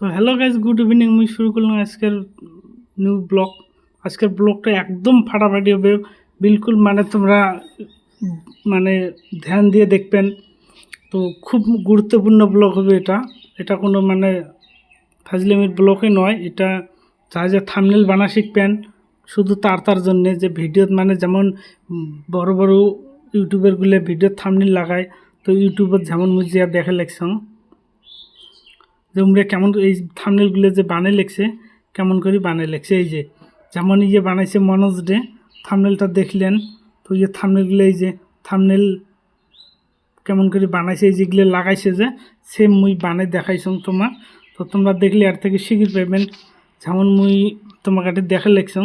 তো hello guys good evening আমি শুরু করলাম আজকের নিউ ব্লগ আজকের ব্লগটা একদম ফাটাফাটি হবে। বিলকুল মানে তোমরা মানে ধ্যান দিয়ে দেখবেন। তো খুব গুরুত্বপূর্ণ ব্লগ হবে এটা। এটা কোনো মানে ফাজলিমির ব্লগই নয়। এটা যা যা থামনেল বানা শিখবেন, শুধু তার তার জন্যে যে ভিডিও মানে যেমন বড় বড় ইউটিউবারগুলো ভিডিও থামনেল লাগায়, তো ইউটিউবত যেমন মুজিয়া দেখে লেখছং যে উমরা কেমন এই থামনেলগুলো যে বানাই লেখছে, কেমন করে বানাই লেখছে, এই যে, যেমন ইয়ে বানাইছে মনোজ ডে থামনেলটা দেখলেন, তো ইয়ে থামনেলগুলো এই যে থামনেল কেমন করে বানাইছে, এই যেগুলো লাগাইছে যে সেম মুই বানাই দেখাইছং তোমার। তো তোমরা দেখলে আর থেকে শিখির পাইবেন। যেমন মুই তোমার কাছে দেখে লেখছং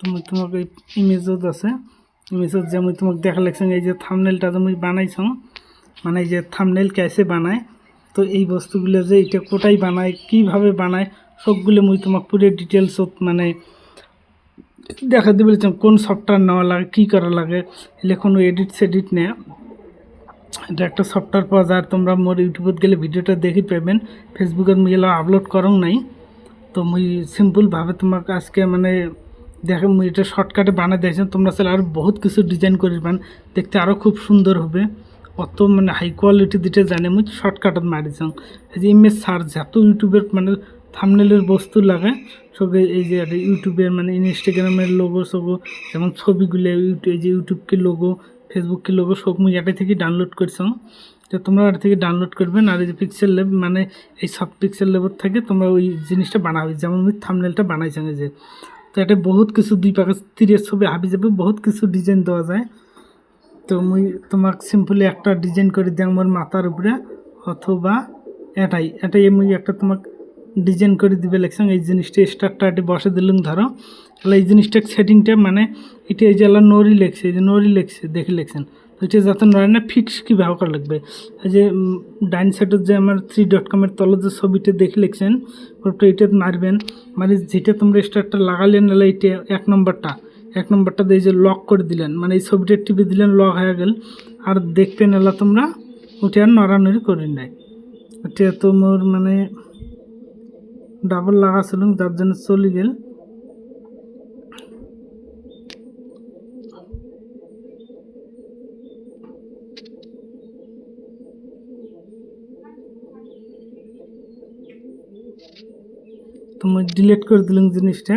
তুমি তোমাকে ইমেজত আছে ইমেজত যে আমি তোমাকে দেখা লাগছে, এই যে থামনেলটা তুমি বানাইছ মানে এই যে থামনেল ক্যাসে বানায়, তো এই বস্তুগুলো যে এটা কোটাই বানায়, কীভাবে বানায়, সবগুলো মুই তোমাকে পুরো ডিটেলসত মানে দেখা দিবে কোন সফটওয়্যার নেওয়া লাগে, কী করা লাগে এলে কোনো এডিট সেডিট নেয় এটা একটা সফটওয়্যার পাওয়া যায় তোমরা মোর ইউটিউবত গেলে ভিডিওটা দেখি পাবেন ফেসবুকত মুই এলা আপলোড করং নাই। তো মুই সিম্পলভাবে তোমাকে আজকে মানে দেখে মুই এটা শর্টকাটে বানাই দিয়েছি তোমরা চাইলে আরও বহুত কিছু ডিজাইন করিবেন দেখতে আরও খুব সুন্দর হবে। অত মানে হাই কোয়ালিটি দিতে জানে মুই শর্টকাটত মারিছাম এই যে ইমেজ সার্চ যত ইউটিউবের মানে থামনেলের বস্তু লাগে। সব এই- যে ইউটিউবের মানে ইনস্টাগ্রামের লোগো সগো যেমন ছবিগুলো ইউটিউব এই যে ইউটিউবকে লোগো ফেসবুককে লোগো সব মুই এটা থেকে ডাউনলোড করছাম। তো তোমরা এটা থেকে ডাউনলোড করবেন আর এই যে পিক্সেল লেব মানে এই সব পিক্সেল লেবর থেকে তোমরা ওই জিনিসটা বানাবে, যেমন আমি থামনেলটা বানাইছেন যে। তো এটা বহুত কিছু দুই পাকে তীরের ছবি হাবি যাবে, বহুত কিছু ডিজাইন দেওয়া যায়। তো মুই তোমাক সিম্পলি একটা ডিজাইন করে দিই আমার মাথার উপরে, অথবা এটাই এটাই মুই একটা তোমাক ডিজাইন করে দিবে লেখছেন এই জিনিসটা স্টারটা এটি বসে দিলাম, ধরো। তাহলে এই জিনিসটা সেটিংটা মানে এটা এই যে আল্লাহ নরি লেখছে, এই যে নরি লেখছে, দেখে লেখছেন। এটা যাতে নয় না ফিক্স কীভাবে করা লাগবে? এই যে ডাইন সাইডের যে আমার থ্রি ডট কমের তলে যে ছবিটা দেখে লিখছেন, ওটা এটা মারবেন। মানে যেটা তোমরা স্টারটা লাগালেন নাহলে এইটা এক নম্বরটা এক নম্বরটা দিয়ে যে লক করে দিলেন। মানে এই ছবিটা টিপে দিলেন লক হয়ে গেল। আর দেখবেন এলা তোমরা ওটা আর নড়ানড়ি করি নাই। ওটা তোমার মানে ডাবল লাগা ছিল যার জন্য চলে গেল। তো ডিলিট করে দিলাম জিনিসটা।